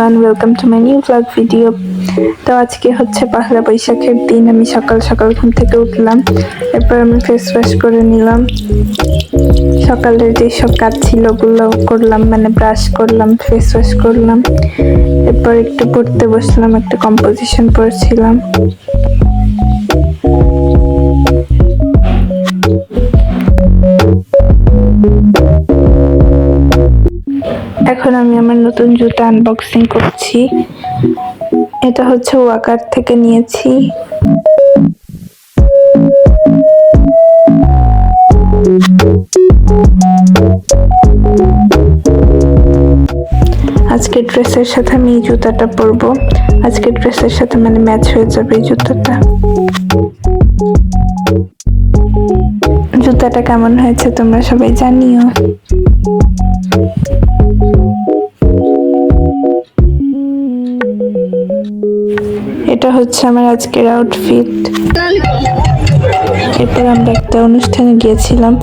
Everyone welcome to my new blog video তো আজকে হচ্ছে পহেলা বৈশাখের দিন, আমি সকাল সকাল ঘুম থেকে উঠলাম, এরপর আমি ফেস ওয়াশ করে নিলাম। সকালের যেসব কাজ ছিল ওগুলো করলাম মানে ব্রাশ করলাম ফেস ওয়াশ করলাম। এরপর একটু পড়তে বসলাম, একটা কম্পোজিশন পড়ছিলাম। নতুন জুতা আনবক্সিং করছি। এটা হচ্ছে ওয়াকার থেকে নিয়েছি। আজকের ড্রেসের সাথে আমি এই জুতাটা পরবো। আজকের ড্রেসের সাথে মানে ম্যাচ হয়ে যাবে এই জুতাটা। জুতাটা কেমন হয়েছে তোমরা সবাই জানিও। এটা হচ্ছে আমার আজকের আউটফিট এরপর আমরা একটা অনুষ্ঠানে গিয়েছিলাম।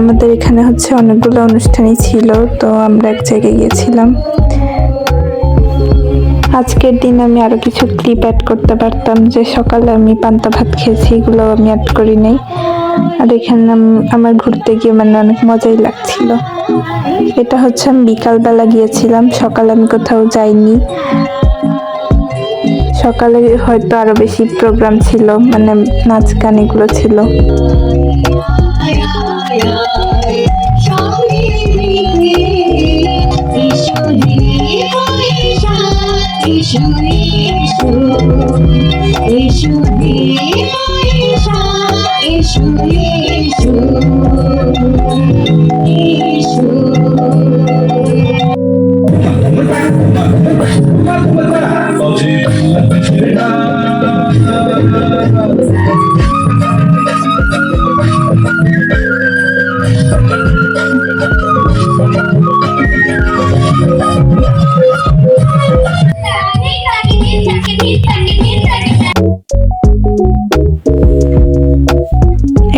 আমাদের এখানে হচ্ছে অনেকগুলো অনুষ্ঠানই ছিল, তো আমরা এক জায়গায় গিয়েছিলাম। আজকের দিন আমি আরও কিছু ক্লিপ অ্যাড করতে পারতাম, যে সকালে আমি পান্তা ভাত খেয়েছি, এগুলো আমি অ্যাড করি নাই। আর এখানে আমার ঘুরতে গিয়ে মানে অনেক মজাই লাগছিল। এটা হচ্ছে আমি বিকালবেলা গিয়েছিলাম, সকালে আমি কোথাও যাইনি। সকালে হয়তো আরও বেশি প্রোগ্রাম ছিল মানে নাচ গান এগুলো ছিল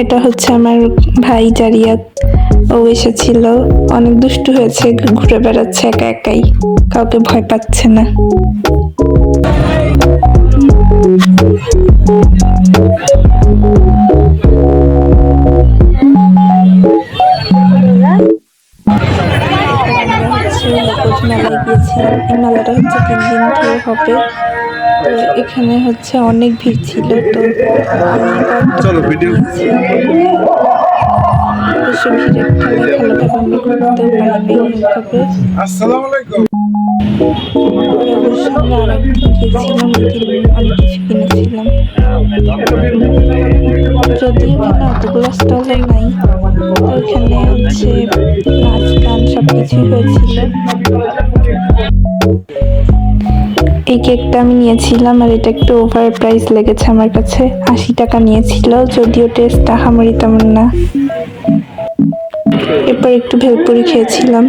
এটা হচ্ছে আমার ভাই জারিয়াত ও এসেছিল। অনেক দুষ্টু হয়েছে, ঘুরে বেড়াচ্ছে একা একাই। কাউকে ভয় পাচ্ছে না। গিয়েছিলাম এই মেলাটা হচ্ছে তিন দিন ধরে হবে। তো এখানে হচ্ছে অনেক ভিড় ছিল তো চলো, ভিডিও। আসসালামু আলাইকুম। পরে অবশ্য আমরা আরেকদিন গিয়েছিলাম অনেক কিছু কিনেছিলাম যদিও অতগুলো স্টলে নাই তো হচ্ছে নাচ, গান সব কিছুই হয়েছিল। এই কেকটা আমি নিয়েছিলাম আর এটা একটু ওভার প্রাইস লেগেছে আমার কাছে। আশি টাকা নিয়েছিল, যদিও টেস্টটা হামারি তেমন না। এরপর একটু ভেলপুরি খেয়েছিলাম।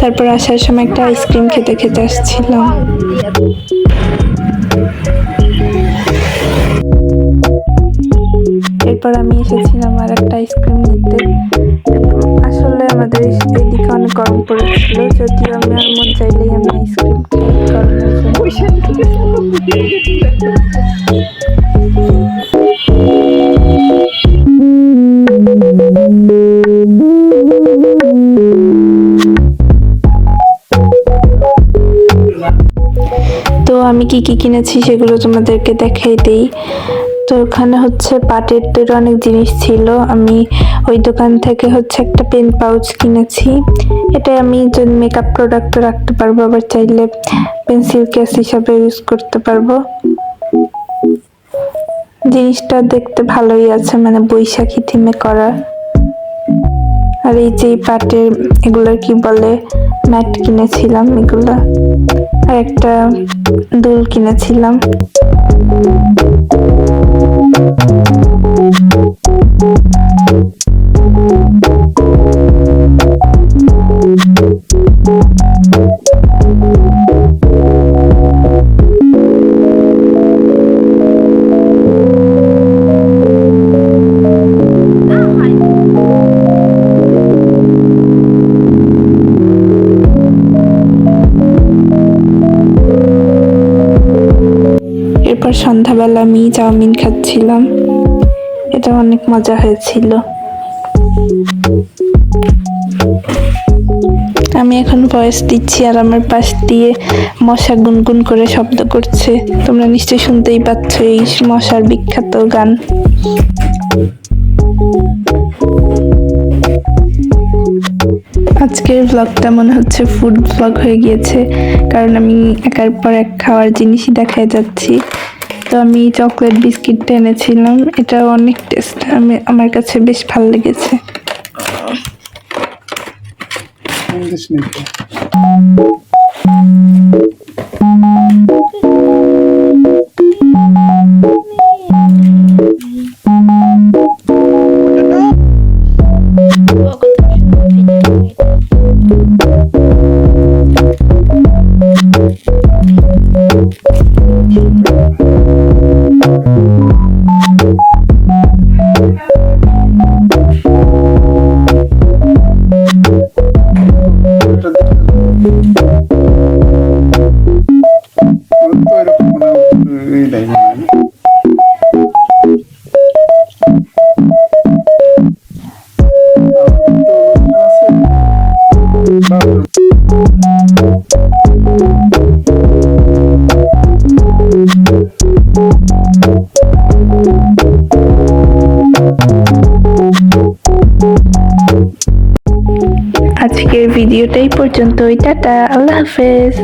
তারপর আসার সময় একটা আইসক্রিম খেতে খেতে আসছিলাম। এরপর আমি এসেছিলাম আর একটা আইসক্রিম নিতে। আসলে আমাদের এদিকে অনেক গরম পড়েছিল, যদিও আমি আর মন চাইলেই আমি আইসক্রিম আমি কি কি কিনেছি সেগুলো তোমাদেরকে দেখাই দেই। তো ওখানে হচ্ছে পাটের তৈরি অনেক জিনিস ছিল। আমি ওই দোকান থেকে হচ্ছে একটা পেন পাউচ কিনেছি। এটা আমি যদি মেকআপ প্রোডাক্ট রাখতে পারব, আবার চাইলে পেন্সিল কেস হিসাবে ইউজ করতে পারব। জিনিসটা দেখতে ভালোই আছে মানে বৈশাখী থিমে করা। আর এই যে পাটের এগুলোর কি বলে ম্যাট কিনেছিলাম এগুলো। আর একটা দুল কিনেছিলাম। তারপর সন্ধ্যাবেলা আমি চাউমিন খাচ্ছিলাম। এটা অনেক মজা হয়েছিল। আমি এখন ভয়েস দিচ্ছি আর আমার পাশ দিয়ে মশা গুনগুন করে শব্দ করছে। তোমরা নিশ্চয়ই শুনতেই পাচ্ছ এই মশার বিখ্যাত গান। আজকের ব্লগটা মনে হচ্ছে ফুড ব্লগ হয়ে গিয়েছে, কারণ আমি একার পর এক খাওয়ার জিনিসই দেখায় যাচ্ছি। তো আমি চকলেট বিস্কিটটা এনেছিলাম এটা অনেক টেস্ট আমি, আমার কাছে বেশ ভালো লেগেছে। ভিডিওটাই পর্যন্ত টাটা আল্লাহ হাফেজ।